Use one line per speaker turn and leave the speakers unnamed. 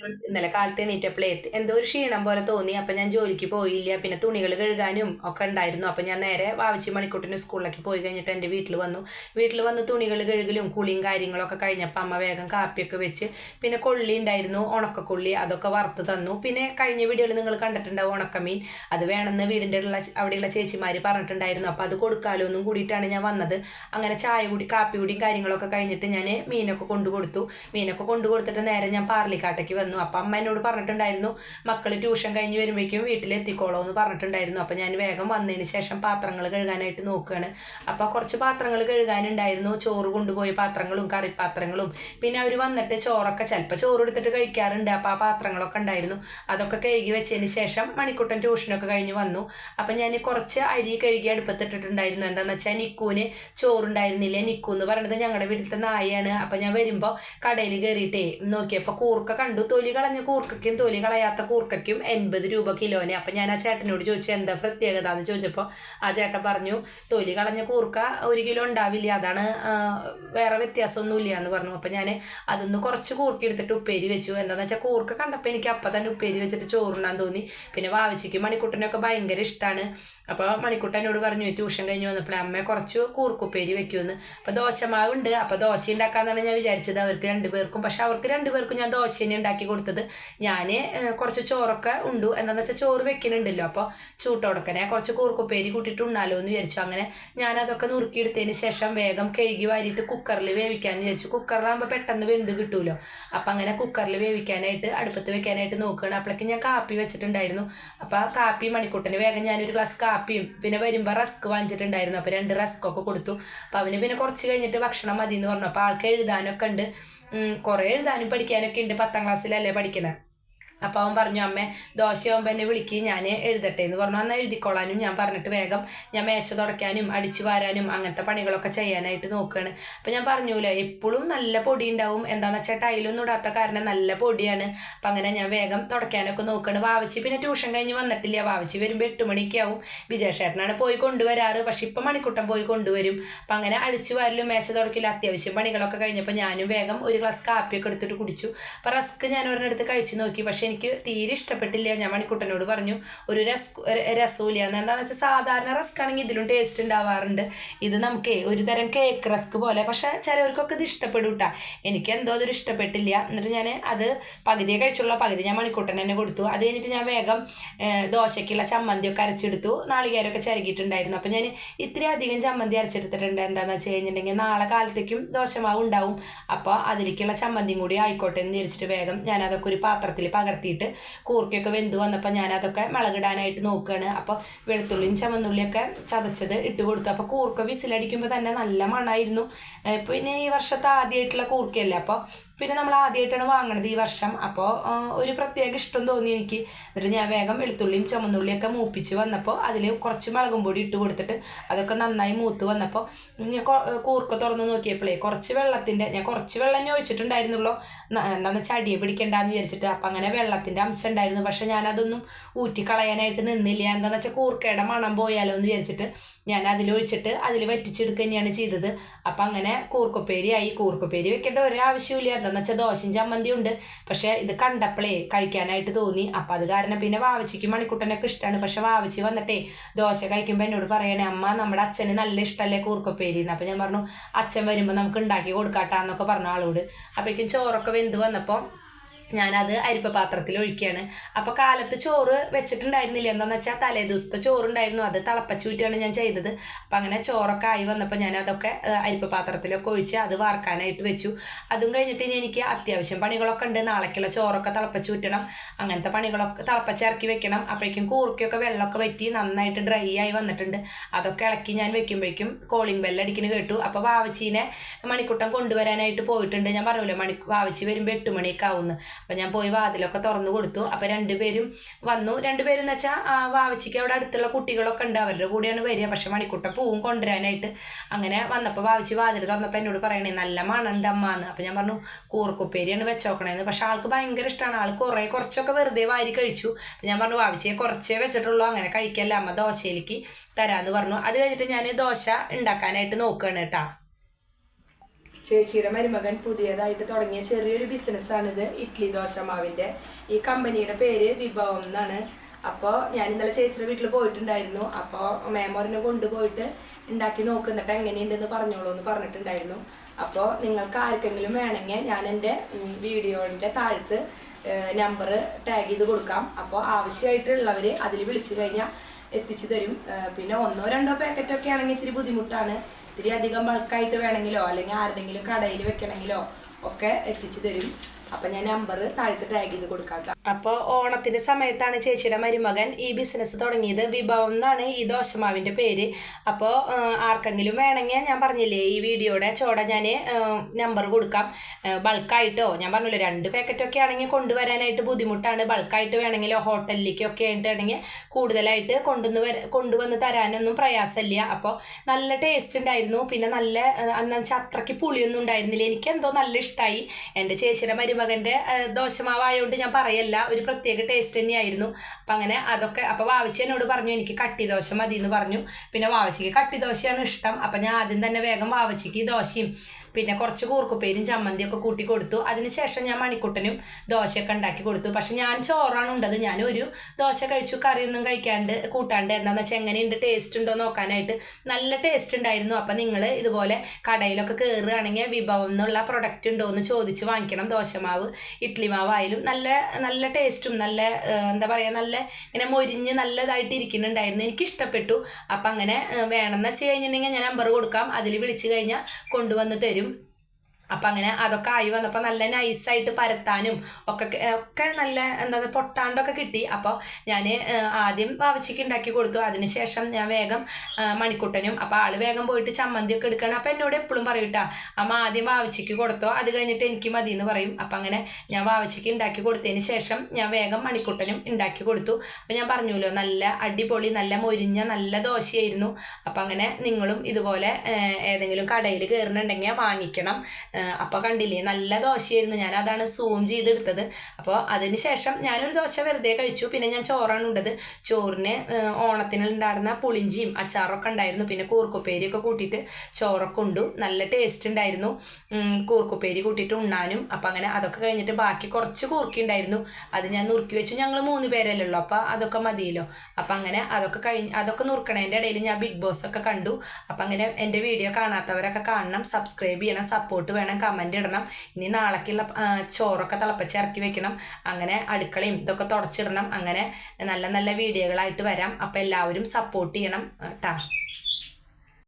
Friends ഇന്നലെ കാലത്ത് എണീറ്റപ്പോഴേ എന്തോ ഒരു ക്ഷീണം പോലെ തോന്നി. അപ്പം ഞാൻ ജോലിക്ക് പോയില്ല. പിന്നെ തുണികൾ കഴുകാനും ഒക്കെ ഉണ്ടായിരുന്നു. അപ്പം ഞാൻ നേരെ വാവിച്ചി മണിക്കൂട്ടിന് സ്കൂളിലേക്ക് പോയി കഴിഞ്ഞിട്ട് എന്റെ വീട്ടിൽ വന്നു. വീട്ടിൽ വന്ന് തുണികൾ കഴുകലും കുളിയും കാര്യങ്ങളൊക്കെ കഴിഞ്ഞപ്പോൾ അമ്മ വേഗം കാപ്പിയൊക്കെ വെച്ച് പിന്നെ കൊള്ളി ഉണ്ടായിരുന്നു. ഉണക്കക്കൊള്ളി അതൊക്കെ വറുത്ത് തന്നു. പിന്നെ കഴിഞ്ഞ വീഡിയോയിൽ നിങ്ങൾ കണ്ടിട്ടുണ്ടാവും ഉണക്കമീൻ. അത് വേണമെന്ന് വീടിന്റെ ഉള്ള അവിടെയുള്ള ചേച്ചിമാർ പറഞ്ഞിട്ടുണ്ടായിരുന്നു. അപ്പോൾ അത് കൊടുക്കാലോ എന്നും കൂടിയിട്ടാണ് ഞാൻ വന്നത്. അങ്ങനെ ചായ കൂടി കാപ്പി കൂടിയും കാര്യങ്ങളൊക്കെ കഴിഞ്ഞിട്ട് ഞാൻ മീനൊക്കെ കൊണ്ടു കൊടുത്തു മീനൊക്കെ കൊണ്ടു കൊടുത്തിട്ട് നേരെ ഞാൻ പാർലിക്കാട്ടേക്ക് വന്നു. അപ്പം അമ്മ എന്നോട് പറഞ്ഞിട്ടുണ്ടായിരുന്നു മക്കൾ ട്യൂഷൻ കഴിഞ്ഞ് വരുമ്പോഴേക്കും വീട്ടിലെത്തിക്കോളോ എന്ന് പറഞ്ഞിട്ടുണ്ടായിരുന്നു. അപ്പം ഞാൻ വേഗം വന്നതിന് ശേഷം പാത്രങ്ങൾ കഴുകാനായിട്ട് നോക്കുകയാണ് അപ്പോൾ കുറച്ച് പാത്രങ്ങൾ കഴുകാനുണ്ടായിരുന്നു. ചോറ് കൊണ്ടുപോയ പാത്രങ്ങളും കറിപ്പാത്രങ്ങളും. പിന്നെ അവർ വന്നിട്ട് ചോറൊക്കെ ചിലപ്പോൾ ചോറ് എടുത്തിട്ട് കഴിക്കാറുണ്ട്. അപ്പോൾ ആ പാത്രങ്ങളൊക്കെ ഉണ്ടായിരുന്നു. അതൊക്കെ കഴുകി വെച്ചതിന് ശേഷം മണിക്കുട്ടൻ ട്യൂഷനൊക്കെ കഴിഞ്ഞ് വന്നു. അപ്പം ഞാൻ കുറച്ച് അരി കഴുകി അടുപ്പത്തിട്ടിട്ടുണ്ടായിരുന്നു എന്താണെന്ന് വെച്ചാൽ നിക്കൂന് ചോറുണ്ടായിരുന്നില്ല? നിക്കൂ എന്ന് പറയുന്നത് ഞങ്ങളുടെ വീട്ടിലത്തെ നായയാണ്. അപ്പം ഞാൻ വരുമ്പോൾ കടയിൽ കയറിയിട്ടേ നോക്കിയപ്പോൾ കൂർക്ക കണ്ടു തൊലി കളഞ്ഞ കൂർക്കയ്ക്കും തൊലി കളയാത്ത കൂർക്കയ്ക്കും എൺപത് രൂപ കിലോന്. അപ്പം ഞാൻ ആ ചേട്ടനോട് ചോദിച്ചു എന്താ പ്രത്യേകത എന്ന് ചോദിച്ചപ്പോൾ ആ ചേട്ടൻ പറഞ്ഞു തൊലി കളഞ്ഞ കൂർക്ക ഒരു കിലോ ഉണ്ടാവില്ല. അതാണ് വേറെ വ്യത്യാസമൊന്നുമില്ല എന്ന് പറഞ്ഞു. അപ്പം ഞാൻ അതൊന്ന് കുറച്ച് കൂർക്കി എടുത്തിട്ട് ഉപ്പേരി വെച്ചു. എന്താണെന്ന് വെച്ചാൽ കൂർക്ക കണ്ടപ്പോൾ എനിക്ക് അപ്പം തന്നെ ഉപ്പേരി വെച്ചിട്ട് ചോറുണ്ണാൻ തോന്നി. പിന്നെ വാവിച്ചിക്ക് മണിക്കുട്ടനൊക്കെ ഭയങ്കര ഇഷ്ടമാണ് അപ്പോൾ മണിക്കുട്ടനോട് പറഞ്ഞു ട്യൂഷൻ കഴിഞ്ഞ് വന്നപ്പോൾ അമ്മ കുറച്ച് കൂർക്കുപ്പേരി വെക്കുമെന്ന് അപ്പോൾ ദോശമാവുണ്ട്. അപ്പോൾ ദോശ ഉണ്ടാക്കാമെന്നാണ് ഞാൻ വിചാരിച്ചത്. അവർക്ക് രണ്ടുപേർക്കും പക്ഷെ അവർക്ക് രണ്ടുപേർക്കും ഞാൻ ദോശ തന്നെ ഉണ്ടാക്കി കൊടുത്തത്. ഞാൻ കുറച്ച് ചോറൊക്കെ ഉണ്ടു. എന്താണെന്ന് വെച്ചാൽ ചോറ് വെക്കുന്നുണ്ടല്ലോ അപ്പോൾ ചൂട്ടോടക്കനെ കുറച്ച് കൂർക്കുപ്പേരി കൂട്ടിയിട്ട് ഉണ്ണാലോ എന്ന് വിചാരിച്ചു. അങ്ങനെ ഞാനതൊക്കെ നുറുക്കിയെടുത്തതിന് ശേഷം വേഗം കഴുകി വാരിയിട്ട് കുക്കറിൽ വേവിക്കാമെന്ന് വിചാരിച്ചു. കുക്കറിലാകുമ്പോൾ പെട്ടെന്ന് വെന്ത് കിട്ടുമല്ലോ അപ്പം അങ്ങനെ കുക്കറിൽ വേവിക്കാനായിട്ട് അടുപ്പത്ത് വെക്കാനായിട്ട് നോക്കുകയാണ് അപ്പോഴേക്കും ഞാൻ കാപ്പി വെച്ചിട്ടുണ്ടായിരുന്നു. അപ്പോൾ ആ കാപ്പി മണിക്കൂട്ടന് വേഗം ഞാനൊരു ഗ്ലാസ് കാപ്പിയും പിന്നെ വരുമ്പോൾ റസ്ക് വാങ്ങിച്ചിട്ടുണ്ടായിരുന്നു. അപ്പോൾ രണ്ട് റസ്ക് ഒക്കെ കൊടുത്തു. അപ്പോൾ അവന് പിന്നെ കുറച്ച് കഴിഞ്ഞിട്ട് ഭക്ഷണം മതി എന്ന് പറഞ്ഞു. അപ്പോൾ ആൾക്ക് എഴുതാനൊക്കെ ഉണ്ട്. കുറേ എഴുതാനും പഠിക്കാനൊക്കെ ഉണ്ട്. പത്താം ക്ലാസ്സിലല്ലേ പഠിക്കണേ? അപ്പോൾ അവൻ പറഞ്ഞു അമ്മേ ദോശയാകുമ്പോൾ എന്നെ വിളിക്കുക ഞാൻ എഴുതട്ടെ എന്ന് പറഞ്ഞു. അന്ന് എഴുതിക്കൊള്ളാനും ഞാൻ പറഞ്ഞിട്ട് വേഗം ഞാൻ മേശ തുടയ്ക്കാനും അടിച്ചു വാരാനും അങ്ങനത്തെ പണികളൊക്കെ ചെയ്യാനായിട്ട് നോക്കുകയാണ് അപ്പോൾ ഞാൻ പറഞ്ഞൂല എപ്പോഴും നല്ല പൊടി ഉണ്ടാവും. എന്താണെന്ന് വെച്ചാൽ ടൈലൊന്നും ഇടാത്ത കാരണം നല്ല പൊടിയാണ്. അപ്പം അങ്ങനെ ഞാൻ വേഗം തുടയ്ക്കാനൊക്കെ നോക്കുകയാണ് വാവച്ചി പിന്നെ ട്യൂഷൻ കഴിഞ്ഞ് വന്നിട്ടില്ല. വാവച്ചി വരുമ്പോൾ എട്ട് മണിക്ക് ആവും. വിജയശേട്ടനാണ് പോയി കൊണ്ടുവരാറ്. പക്ഷേ ഇപ്പം മണിക്കൂട്ടം പോയി കൊണ്ടുവരും. അപ്പം അങ്ങനെ അടിച്ചു വാരലും മേശ തുടക്കില്ല അത്യാവശ്യം പണികളൊക്കെ കഴിഞ്ഞപ്പോൾ ഞാനും വേഗം ഒരു ഗ്ലാസ് കാപ്പിയൊക്കെ എടുത്തിട്ട് കുടിച്ചു. അപ്പോൾ റസ്ക് ഞാൻ ഒരെണ്ണെടുത്ത് കഴിച്ചു നോക്കി. പക്ഷെ എനിക്ക് തീരെ ഇഷ്ടപ്പെട്ടില്ല. ഞാൻ മണിക്കുട്ടനോട് പറഞ്ഞു ഒരു രസ് രസമില്ല എന്താണെന്ന് വെച്ചാൽ സാധാരണ റസ്ക് ആണെങ്കിൽ ഇതിലും ടേസ്റ്റ് ഉണ്ടാവാറുണ്ട്. ഇത് നമുക്ക് ഒരു തരം കേക്ക് റസ്ക് പോലെ. പക്ഷെ ചിലവർക്കൊക്കെ ഇത് ഇഷ്ടപ്പെടും കേട്ടോ എനിക്ക് എന്തോ അതൊരു ഇഷ്ടപ്പെട്ടില്ല. എന്നിട്ട് ഞാൻ അത് പകുതിയെ കഴിച്ചുള്ള. പകുതി ഞാൻ മണിക്കൂട്ടൻ തന്നെ കൊടുത്തു. അത് കഴിഞ്ഞിട്ട് ഞാൻ വേഗം ദോശയ്ക്കുള്ള ചമ്മന്തിയൊക്കെ അരച്ചെടുത്തു. നാളികേരമൊക്കെ ചിരകിയിട്ടുണ്ടായിരുന്നു. അപ്പം ഞാൻ ഇത്തിരി അധികം ചമ്മന്തി അരച്ചെടുത്തിട്ടുണ്ട്. എന്താണെന്ന് വെച്ച് കഴിഞ്ഞിട്ടുണ്ടെങ്കിൽ നാളെ കാലത്തേക്കും ദോശമാവ് ഉണ്ടാവും. അപ്പോൾ അതിലേക്കുള്ള ചമ്മന്തിയും കൂടി ആയിക്കോട്ടെ എന്ന് വിചാരിച്ചിട്ട് വേഗം ഞാൻ അതൊക്കെ ഒരു പാത്രത്തിൽ പകർത്തിയിട്ട് കൂർക്കയൊക്കെ വെന്ത് വന്നപ്പോൾ ഞാൻ അതൊക്കെ മുളകിടാനായിട്ട് നോക്കുകയാണ് അപ്പോൾ വെളുത്തുള്ളിയും ചമന്നുള്ളിയൊക്കെ ചതച്ചത് ഇട്ട് കൊടുത്തു. അപ്പോൾ കൂർക്ക വിസിലടിക്കുമ്പോൾ തന്നെ നല്ല മണമായിരുന്നു ഇപ്പോൾ പിന്നെ ഈ വർഷത്തെ ആദ്യമായിട്ടുള്ള കൂർക്കയല്ലേ? അപ്പോൾ പിന്നെ നമ്മൾ ആദ്യമായിട്ടാണ് വാങ്ങണത് ഈ വർഷം. അപ്പോൾ ഒരു പ്രത്യേക ഇഷ്ടം തോന്നി എനിക്ക്. എന്നിട്ട് ഞാൻ വേഗം വെളുത്തുള്ളിയും ചുമന്നുള്ളിയൊക്കെ മൂപ്പിച്ച് വന്നപ്പോൾ അതിൽ കുറച്ച് മുളകും പൊടി ഇട്ട് കൊടുത്തിട്ട് അതൊക്കെ നന്നായി മൂത്ത് വന്നപ്പോൾ ഞാൻ കൂർക്ക തുറന്ന് നോക്കിയപ്പോഴേ കുറച്ച് വെള്ളത്തിന്റെ ഞാൻ കുറച്ച് വെള്ളം തന്നെ ഒഴിച്ചിട്ടുണ്ടായിരുന്നുള്ളൂ എന്താണെന്ന് വെച്ചാൽ അടിയെ പിടിക്കണ്ടെന്ന് വിചാരിച്ചിട്ട്. അപ്പം അങ്ങനെ വെള്ളത്തിന്റെ അംശം ഉണ്ടായിരുന്നു. പക്ഷേ ഞാനതൊന്നും ഊറ്റിക്കളയാനായിട്ട് നിന്നില്ല. എന്താണെന്ന് വെച്ചാൽ കൂർക്കയുടെ മണം പോയാലോ എന്ന് വിചാരിച്ചിട്ട് ഞാൻ അതിലൊഴിച്ചിട്ട് അതിൽ വറ്റിച്ചെടുക്കുക തന്നെയാണ് ചെയ്തത്. അപ്പം അങ്ങനെ കൂർക്കപ്പേരി ആയി. കൂർക്കപ്പേരി വെക്കേണ്ട ഒരാവശ്യമില്ല എന്താണെന്ന് വെച്ചാൽ ദോശയും ചമ്മന്തിയും ഉണ്ട്. പക്ഷേ ഇത് കണ്ടപ്പോഴേ കഴിക്കാനായിട്ട് തോന്നി. അപ്പം അത് കാരണം പിന്നെ വാവച്ചിക്ക് മണിക്കുട്ടനൊക്കെ ഇഷ്ടമാണ് പക്ഷെ വാവച്ചി വന്നിട്ടേ ദോശ കഴിക്കുമ്പോൾ എന്നോട് പറയണേ അമ്മ നമ്മുടെ അച്ഛന് നല്ല ഇഷ്ടമല്ലേ കൂർക്കപ്പേരി? എന്ന്. അപ്പം ഞാൻ പറഞ്ഞു അച്ഛൻ വരുമ്പോൾ നമുക്ക് ഉണ്ടാക്കി കൊടുക്കാട്ടാന്നൊക്കെ പറഞ്ഞു ആളോട്. അപ്പോഴേക്കും ചോറൊക്കെ വെന്ത് വന്നപ്പോൾ ഞാനത് അരിപ്പ പാത്രത്തിൽ ഒഴിക്കുകയാണ് അപ്പോൾ കാലത്ത് ചോറ് വെച്ചിട്ടുണ്ടായിരുന്നില്ല. എന്താണെന്ന് വെച്ചാൽ തലേ ദിവസത്തെ ചോറുണ്ടായിരുന്നു. അത് തിളപ്പച്ചൂറ്റാണ് ഞാൻ ചെയ്തത്. അപ്പം അങ്ങനെ ചോറൊക്കെ ആയി വന്നപ്പോൾ ഞാൻ അതൊക്കെ അരിപ്പ പാത്രത്തിലൊക്കെ ഒഴിച്ച് അത് വാർക്കാനായിട്ട് വെച്ചു. അതും കഴിഞ്ഞിട്ട് ഇനി എനിക്ക് അത്യാവശ്യം പണികളൊക്കെ ഉണ്ട്. നാളേക്കുള്ള ചോറൊക്കെ തിളപ്പച്ചൂറ്റണം. അങ്ങനത്തെ പണികളൊക്കെ തിളപ്പച്ചിറക്കി വെക്കണം. അപ്പോഴേക്കും കൂർക്കയൊക്കെ വെള്ളമൊക്കെ വറ്റി നന്നായിട്ട് ഡ്രൈ ആയി വന്നിട്ടുണ്ട്. അതൊക്കെ ഇളക്കി ഞാൻ വെക്കുമ്പോഴേക്കും കോളിംഗ് ബെല്ലടിക്കുന്നു കേട്ടു. അപ്പോൾ വാവച്ചീനെ മണിക്കൂട്ടം കൊണ്ടുവരാനായിട്ട് പോയിട്ടുണ്ട്. ഞാൻ പറഞ്ഞില്ല മണി വാവച്ചി വരുമ്പോൾ എട്ട് മണിയൊക്കെ ആവുന്നു. അപ്പം ഞാൻ പോയി വാതിലൊക്കെ തുറന്നു കൊടുത്തു. അപ്പം രണ്ടുപേരും വന്നു. രണ്ടുപേരും എന്ന് വെച്ചാൽ വാവച്ചിക്ക് അവിടെ അടുത്തുള്ള കുട്ടികളൊക്കെ ഉണ്ട്. അവരുടെ കൂടെയാണ് വരിക. പക്ഷെ മണിക്കുട്ട പൂവും കൊണ്ടുവരാനായിട്ട്. അങ്ങനെ വന്നപ്പോൾ വാവച്ചി വാതിൽ തുറന്നപ്പോൾ എന്നോട് പറയണേ നല്ല മണമുണ്ട് അമ്മ എന്ന്. അപ്പം ഞാൻ പറഞ്ഞു കൂർക്കുപ്പേരിയാണ് വെച്ചോക്കണേന്ന്. പക്ഷെ ആൾക്ക് ഭയങ്കര ഇഷ്ടമാണ് ആൾ കുറേ കുറച്ചൊക്കെ വെറുതെ വാരി കഴിച്ചു. അപ്പം ഞാൻ പറഞ്ഞു വാവച്ചിയെ കുറച്ചേ വെച്ചിട്ടുള്ളൂ. അങ്ങനെ കഴിക്കല്ല. അമ്മ ദോശയിലേക്ക് തരാമെന്ന് പറഞ്ഞു. അത് കഴിഞ്ഞിട്ട് ഞാൻ ദോശ ഉണ്ടാക്കാനായിട്ട് നോക്കുകയാണ് കേട്ടോ. ചേച്ചിയുടെ മരുമകൻ പുതിയതായിട്ട് തുടങ്ങിയ ചെറിയൊരു ബിസിനസ്സാണിത് ഇഡ്ലി ദോശ മാവിന്റെ ഈ കമ്പനിയുടെ പേര് വിഭവം എന്നാണ്. അപ്പോൾ ഞാൻ ഇന്നലെ ചേച്ചിയുടെ വീട്ടിൽ പോയിട്ടുണ്ടായിരുന്നു. അപ്പോൾ മേമോറിനെ കൊണ്ടുപോയിട്ട് ഉണ്ടാക്കി നോക്കുന്നിട്ട് എങ്ങനെയുണ്ടെന്ന് പറഞ്ഞോളൂ എന്ന് പറഞ്ഞിട്ടുണ്ടായിരുന്നു. അപ്പോൾ നിങ്ങൾക്ക് ആർക്കെങ്കിലും വേണമെങ്കിൽ ഞാൻ എന്റെ വീഡിയോന്റെ താഴത്ത് നമ്പർ ടാഗ് ചെയ്ത് കൊടുക്കാം. അപ്പോൾ ആവശ്യമായിട്ടുള്ളവർ അതിൽ വിളിച്ചു കഴിഞ്ഞാൽ എത്തിച്ചു തരും. പിന്നെ ഒന്നോ രണ്ടോ പാക്കറ്റൊക്കെ ആണെങ്കിൽ ഇത്തിരി ബുദ്ധിമുട്ടാണ്. ഇത്തിരി അധികം ബൾക്കായിട്ട് വേണമെങ്കിലോ അല്ലെങ്കിൽ ആരുടെങ്കിലും കടയിൽ വെക്കണമെങ്കിലോ ഒക്കെ എത്തിച്ചു തരും. അപ്പൊ ഞാൻ നമ്പർ താഴത്ത് ടാഗ് ചെയ്ത് കൊടുക്കാം അപ്പോൾ ഓണത്തിന്റെ സമയത്താണ് ചേച്ചിയുടെ മരുമകൻ ഈ ബിസിനസ് തുടങ്ങിയത്. വിഭവം എന്നാണ് ഈ ദോശമാവിന്റെ പേര്. അപ്പോൾ ആർക്കെങ്കിലും വേണമെങ്കിൽ ഞാൻ പറഞ്ഞില്ലേ ഈ വീഡിയോയുടെ ചോട ഞാൻ നമ്പർ കൊടുക്കാം. ബൾക്കായിട്ടോ ഞാൻ പറഞ്ഞല്ലോ രണ്ട് പാക്കറ്റൊക്കെ ആണെങ്കിൽ കൊണ്ടുവരാനായിട്ട് ബുദ്ധിമുട്ടാണ്. ബൾക്കായിട്ട് വേണമെങ്കിലോ ഹോട്ടലിലേക്കൊക്കെ ആയിട്ടാണെങ്കിൽ കൂടുതലായിട്ട് കൊണ്ടുവന്ന് വര കൊണ്ടുവന്ന് തരാനൊന്നും പ്രയാസമില്ല. അപ്പോൾ നല്ല ടേസ്റ്റ് ഉണ്ടായിരുന്നു. പിന്നെ നല്ല വെച്ചാൽ അത്രയ്ക്ക് പുളിയൊന്നും ഉണ്ടായിരുന്നില്ല. എനിക്ക് എന്തോ നല്ല ഇഷ്ടമായി എന്റെ ചേച്ചിയുടെ മരുമകന്റെ ദോശമാവായതുകൊണ്ട് ഞാൻ പറയല്ല. ഒരു പ്രത്യേക ടേസ്റ്റ് തന്നെയായിരുന്നു. അപ്പം അങ്ങനെ അതൊക്കെ അപ്പോൾ വാവച്ചി എന്നോട് പറഞ്ഞു എനിക്ക് കട്ടി ദോശ മതി എന്ന് പറഞ്ഞു. പിന്നെ വാവച്ചിക്ക് കട്ടി ദോശയാണ് ഇഷ്ടം. അപ്പം ഞാൻ ആദ്യം തന്നെ വേഗം വാവച്ചിക്ക് ദോശയും പിന്നെ കുറച്ച് കൂർക്കുപ്പേരും ചമ്മന്തിയൊക്കെ കൂട്ടി കൊടുത്തു. അതിനുശേഷം ഞാൻ മണിക്കുട്ടനും ദോശയൊക്കെ ഉണ്ടാക്കി കൊടുത്തു. പക്ഷെ ഞാൻ ചോറാണ് ഉണ്ടത്. ഞാൻ ഒരു ദോശ കഴിച്ചു കറിയൊന്നും കഴിക്കാണ്ട് കൂട്ടാണ്ട് എന്താണെന്ന് വെച്ചാൽ എങ്ങനെയുണ്ട്? ടേസ്റ്റ് ഉണ്ടോ നോക്കാനായിട്ട് നല്ല ടേസ്റ്റ് ഉണ്ടായിരുന്നു. അപ്പം നിങ്ങൾ ഇതുപോലെ കടയിലൊക്കെ കയറുകയാണെങ്കിൽ വിഭവം എന്നുള്ള പ്രൊഡക്റ്റ് ഉണ്ടോ എന്ന് ചോദിച്ച് വാങ്ങിക്കണം. ദോശമാവ് ഇഡ്ലി മാവായാലും നല്ല നല്ല ടേസ്റ്റും നല്ല എന്താ പറയുക നല്ല ഇങ്ങനെ മൊരിഞ്ഞ് നല്ലതായിട്ട് ഇരിക്കുന്നുണ്ടായിരുന്നു എനിക്ക് ഇഷ്ടപ്പെട്ടു അപ്പം അങ്ങനെ വേണമെന്ന് വെച്ച് കഴിഞ്ഞിട്ടുണ്ടെങ്കിൽ ഞാൻ നമ്പർ കൊടുക്കാം. അതിൽ വിളിച്ചു കഴിഞ്ഞാൽ കൊണ്ടുവന്ന് തരും. അപ്പം അങ്ങനെ അതൊക്കെ ആയി വന്നപ്പോൾ നല്ല നൈസായിട്ട് പരത്താനും ഒക്കെ ഒക്കെ നല്ല എന്താ പൊട്ടാണ്ടൊക്കെ കിട്ടി. അപ്പോൾ ഞാൻ ആദ്യം വാവച്ചിക്ക് ഉണ്ടാക്കി കൊടുത്തു. അതിനുശേഷം ഞാൻ വേഗം മണിക്കുട്ടനും അപ്പോൾ ആൾ വേഗം പോയിട്ട് ചമ്മന്തിയൊക്കെ എടുക്കണം. അപ്പോൾ എന്നോട് എപ്പോഴും പറയും കേട്ടോ അമ്മ ആദ്യം വാവച്ചയ്ക്ക് കൊടുത്തോ അത് കഴിഞ്ഞിട്ട് എനിക്ക് മതി എന്ന് പറയും. അപ്പം അങ്ങനെ ഞാൻ വാവച്ചയ്ക്ക് ഉണ്ടാക്കി കൊടുത്തതിന് ശേഷം ഞാൻ വേഗം മണിക്കുട്ടനും ഉണ്ടാക്കി കൊടുത്തു. അപ്പോൾ ഞാൻ പറഞ്ഞല്ലോ നല്ല അടിപൊളി നല്ല മൊരിഞ്ഞ നല്ല ദോശയായിരുന്നു. അപ്പം അങ്ങനെ നിങ്ങളും ഇതുപോലെ ഏതെങ്കിലും കടയിൽ കയറുന്നുണ്ടെങ്കിൽ വാങ്ങിക്കണം. അപ്പോൾ കണ്ടില്ലേ നല്ല ദോശയായിരുന്നു. ഞാൻ അതാണ് സൂം ചെയ്തെടുത്തത്. അപ്പോൾ അതിന് ശേഷം ഞാനൊരു ദോശ വെറുതെ കഴിച്ചു. പിന്നെ ഞാൻ ചോറാണ് ഉണ്ടത് ചോറിന് ഓണത്തിന് ഉണ്ടായിരുന്ന പുളിഞ്ചിയും അച്ചാറൊക്കെ ഉണ്ടായിരുന്നു പിന്നെ കൂർക്കുപ്പേരിയൊക്കെ കൂട്ടിയിട്ട് ചോറൊക്കെ ഉണ്ടു. നല്ല ടേസ്റ്റ് ഉണ്ടായിരുന്നു കൂർക്കുപ്പേരി കൂട്ടിയിട്ട് ഉണ്ണാനും. അപ്പം അങ്ങനെ അതൊക്കെ കഴിഞ്ഞിട്ട് ബാക്കി കുറച്ച് കൂർക്കി ഉണ്ടായിരുന്നു അത് ഞാൻ നുറുക്കി വെച്ചു. ഞങ്ങൾ മൂന്ന് പേരല്ലേ ഉള്ളൂ. അപ്പോൾ അതൊക്കെ മതിയല്ലോ. അപ്പം അങ്ങനെ അതൊക്കെ കഴിഞ്ഞ് അതൊക്കെ നുറുക്കണതിന്റെ ഇടയിൽ ഞാൻ ബിഗ് ബോസ് ഒക്കെ കണ്ടു. അപ്പം അങ്ങനെ എന്റെ വീഡിയോ കാണാത്തവരൊക്കെ കാണണം. സബ്സ്ക്രൈബ് ചെയ്യണം. സപ്പോർട്ട് വേണം. കമന്റ് ഇടണം. ഇനി നാളേക്കുള്ള ചോറൊക്കെ തിളപ്പിച്ച് ഇറക്കി വെക്കണം. അങ്ങനെ അടുക്കളയും ഇതൊക്കെ തുടച്ചിടണം. അങ്ങനെ നല്ല നല്ല വീഡിയോകളായിട്ട് വരാം. അപ്പോൾ എല്ലാവരും സപ്പോർട്ട് ചെയ്യണം കേട്ടാ.